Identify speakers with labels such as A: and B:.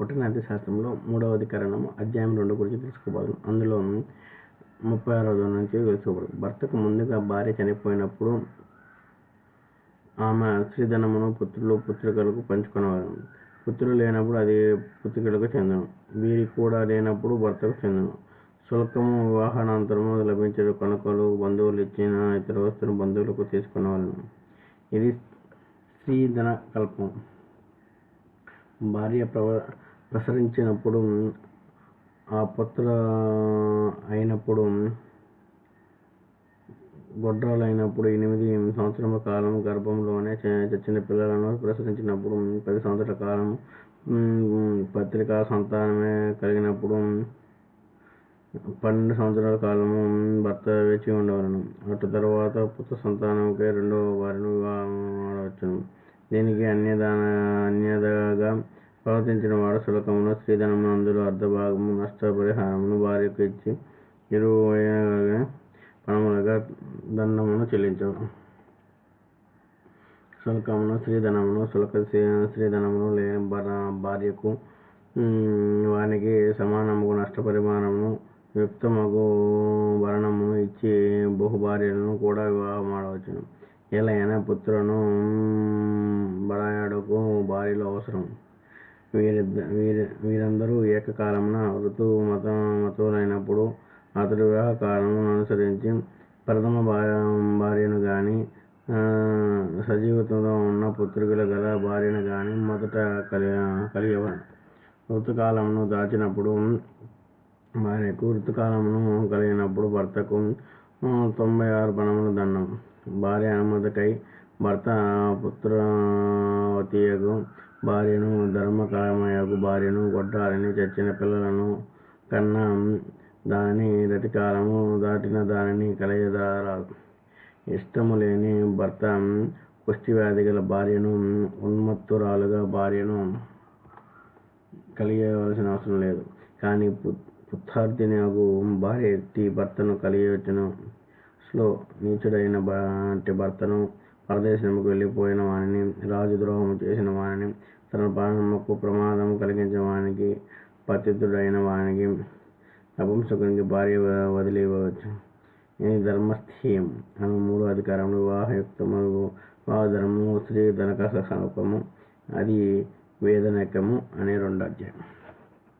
A: పుట్టనాటి శాస్త్రంలో మూడవ అధికరణము అధ్యాయం రెండు గురించి తెలుసుకోబోదు అందులో ముప్పై ఆరోజు నుంచి తెలుసుకోబడదు భర్తకు ముందుగా భార్య చనిపోయినప్పుడు ఆమె స్త్రీధనమును పుత్రులు పుత్రికలకు పంచుకునేవారు. పుత్రులు లేనప్పుడు అది పుత్రికలకు చెందను. వీరి కూడా లేనప్పుడు భర్తకు చెందను. శుల్కము వివాహానంతరము లభించే కొనుకలు బంధువులు ఇచ్చిన ఇతర వస్తువులు బంధువులకు తీసుకునేవాళ్ళను ఇది స్త్రీధన కల్పం. భార్య ప్రవ ప్రసరించినప్పుడు ఆ పుత్ర అయినప్పుడు గొడ్రాలు అయినప్పుడు ఎనిమిది సంవత్సరముల కాలం గర్భంలోనే చచ్చిన పిల్లలను ప్రసరించినప్పుడు పది సంవత్సరాల కాలం పత్రికా సంతానమే కలిగినప్పుడు పన్నెండు సంవత్సరాల కాలము భర్త వేచి ఉండవలను. అటు తర్వాత పుత్ర సంతానంకై రెండవ వారిని వివాహం ఆడవచ్చును. దీనికి అన్యదాన అన్యదగా ప్రవర్తించిన వాడు శుల్కమును స్త్రీధనము అందులో అర్ధభాగము నష్టపరిహారమును భార్యకు ఇచ్చి ఇరువైన పణములుగా దండమును చెల్లించవు శుల్కమును స్త్రీధనమును శుల్క స్త్రీధనమును లేని భర- భార్యకు వానికి సమానముకు నష్టపరిమాణమును యుక్తమగు భరణమును ఇచ్చి బహుభార్యలను కూడా వివాహం ఆడవచ్చును ఎలైనా పుత్రులను బడాయాడుకు భార్యలు అవసరం వీరి వీరి వీరందరూ ఏకకాలమున ఋతువు మత మతులైనప్పుడు అతడు వివాహ కాలమును అనుసరించి ప్రథమ భార్య భార్యను గాని సజీవితంలో ఉన్న పుత్రికలు గల భార్యను గాని మొదట కలి కలిగేవాడు. ఋతుకాలమును దాచినప్పుడు భార్యకు ఋతుకాలమును కలిగినప్పుడు భర్తకు తొంభై ఆరు పణములు దండం. భార్య అనుమతికై భర్త పుత్రవతియగు భార్యను ధర్మకామయగు భార్యను కొట్టాలని చచ్చిన పిల్లలను కన్నా దాని రతికాలము దాటిన దానిని కలయదారాదు. ఇష్టము లేని భర్త కుష్టివ్యాధి గల భార్యను ఉన్మత్తురాలుగా భార్యను కలిగేయవలసిన అవసరం లేదు. కానీ పు- పుత్రార్థినియగు భార్య ఎత్తి భర్తను కలిగవచ్చును స్లో నీచుడైన బట్టి భర్తను పరదేశముకు వెళ్ళిపోయిన వానిని రాజు ద్రోహము చేసిన వానిని తన ప్రాణముకు ప్రమాదము కలిగించిన వానికి పతితుడైన వానికి నపుంసకునికి భార్య వ- వదిలి ఇవ్వవచ్చు ఇది ధర్మస్థీయం. అను మూడు అధికారములు వివాహయుక్తము వివాహధర్మము స్త్రీ ధనక సహకము అది వేదనకము అనే రెండు అధ్యాయం